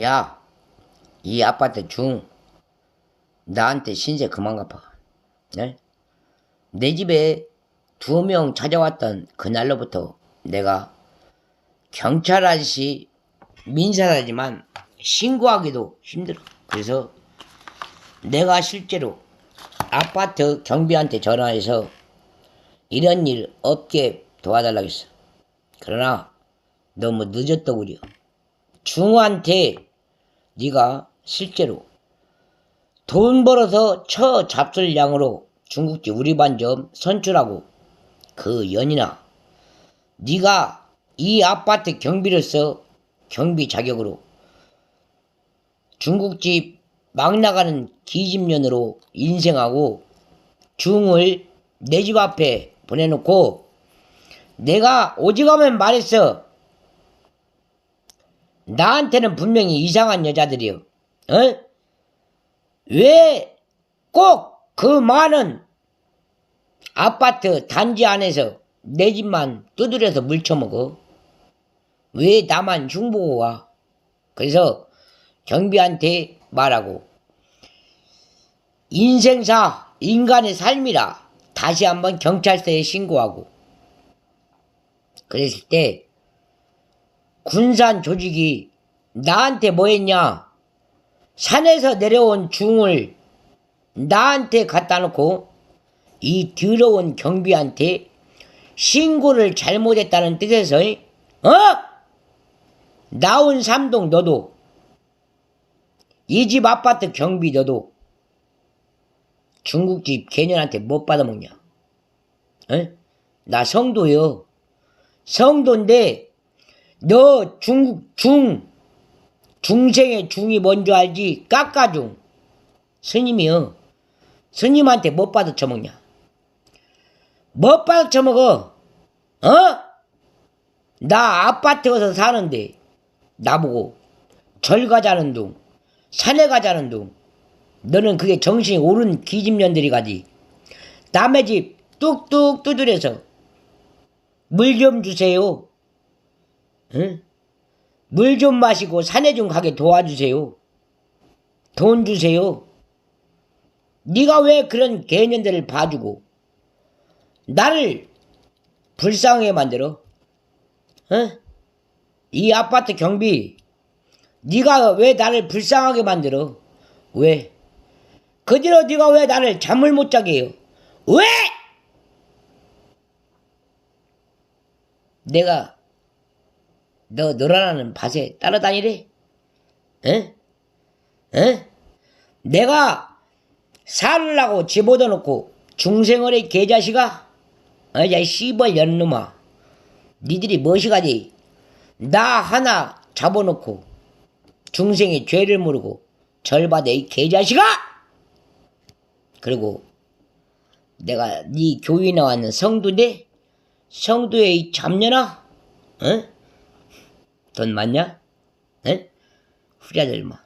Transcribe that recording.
야, 이 아파트 중 나한테 신세 그만 갚아. 네? 내 집에 두명 찾아왔던 그날로부터 내가 경찰 아저씨 민사라지만 신고하기도 힘들어. 그래서 내가 실제로 아파트 경비한테 전화해서 이런 일 없게 도와달라고 했어. 그러나 너무 늦었더구려. 중한테 네가 실제로 돈 벌어서 처 잡술 양으로 중국집 우리 반점 선출하고 그 연이나 네가 이 아파트 경비로서 경비 자격으로 중국집 막 나가는 기집년으로 인생하고 중을 내 집 앞에 보내놓고 내가 오직하면 말했어. 나한테는 분명히 이상한 여자들이요. 어? 왜 꼭 그 많은 아파트 단지 안에서 내 집만 두드려서 물쳐먹어? 왜 나만 흉보고 와? 그래서 경비한테 말하고 인생사 인간의 삶이라 다시 한번 경찰서에 신고하고 그랬을 때 군산 조직이 나한테 뭐 했냐? 산에서 내려온 중을 나한테 갖다 놓고 이 더러운 경비한테 신고를 잘못했다는 뜻에서 어? 나온 삼동 너도 이 집 아파트 경비 너도 중국집 개년한테 못 받아먹냐? 어? 나 성도요. 성도인데 너 중국 중 중생의 중이 뭔지 알지? 깎아중 스님이요. 스님한테 못 받아 처먹냐? 못 받아 처먹어. 어? 나 아파트 가서 사는데 나보고 절 가자는 둥 산에 가자는 둥 너는 그게 정신이 옳은 기집년들이 가지. 남의 집 뚝뚝 두드려서 물 좀 주세요. 응? 물 좀 마시고 산에 좀 가게 도와주세요. 돈 주세요. 네가 왜 그런 개년들을 봐주고 나를 불쌍하게 만들어? 어? 이 아파트 경비 네가 왜 나를 불쌍하게 만들어? 왜? 그 뒤로 네가 왜 나를 잠을 못 자게 해요? 왜? 내가 너 너라는 밭에 따라다니래? 에? 에? 내가 살라고 집어넣어 놓고 중생어의 개자식아? 어야 씨벌 연놈아 니들이 무엇이가지? 나 하나 잡아놓고 중생의 죄를 모르고 절받아 이 개자식아! 그리고 내가 네 교회 나왔는 성도인데 성도의 이 잡녀나? 어? 돈 많냐? 에? 후자들 뭐